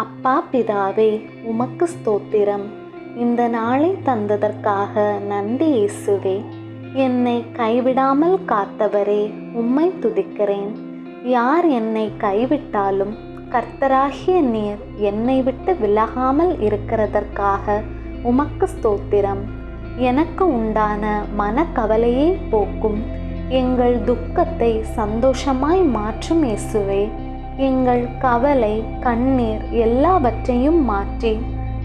அப்பா பிதாவே உமக்கு ஸ்தோத்திரம். இந்த நாளை தந்ததற்காக நன்றி இயேசுவே. என்னை கைவிடாமல் காத்தவரே உம்மை துதிக்கிறேன். யார் என்னை கைவிட்டாலும் கர்த்தராகிய நீர் என்னை விட்டு விலகாமல் இருக்கிறதற்காக உமக்கு ஸ்தோத்திரம். எனக்கு உண்டான மனக்கவலையை போக்கும். எங்கள் துக்கத்தை சந்தோஷமாய் மாற்றும் இயேசுவே. எங்கள் கவலை கண்ணீர் எல்லாவற்றையும் மாற்றி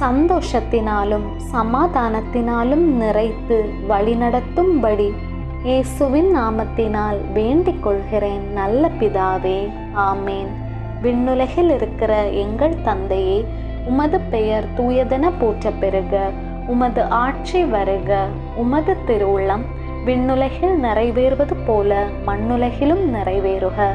சந்தோஷத்தினாலும் சமாதானத்தினாலும் நிறைத்து வழிநடத்தும்படி இயேசுவின் நாமத்தினால் வேண்டிக் கொள்கிறேன் நல்ல பிதாவே. ஆமேன். விண்ணுலகில் இருக்கிற எங்கள் தந்தையே உமது பெயர் தூயதென போற்ற பெருக உமது ஆட்சி வருக. உமது திருவுள்ளம் விண்ணுலகில் நிறைவேறுவது போல மண்ணுலகிலும் நிறைவேறுக.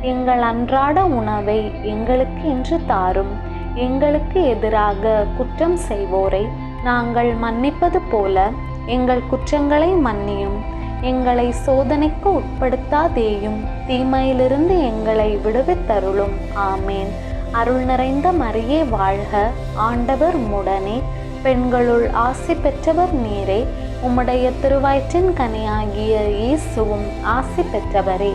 எங்கள் அன்றாட உணவை எங்களுக்கு இன்று தாரும். எங்களுக்கு எதிராக குற்றம் செய்வோரை நாங்கள் மன்னிப்பது போல எங்கள் குற்றங்களை மன்னியும். எங்களை சோதனைக்கு உட்படுத்தாதேயும் தீமையிலிருந்து எங்களை விடுவித்தருளும். ஆமேன். அருள் நிறைந்த மரியே வாழ்க. ஆண்டவர் முடனே பெண்களுள் ஆசி பெற்றவர் நீரே. உம்முடைய திருவாயிற்றின் கனியாகிய இயேசுவும் ஆசி பெற்றவரே.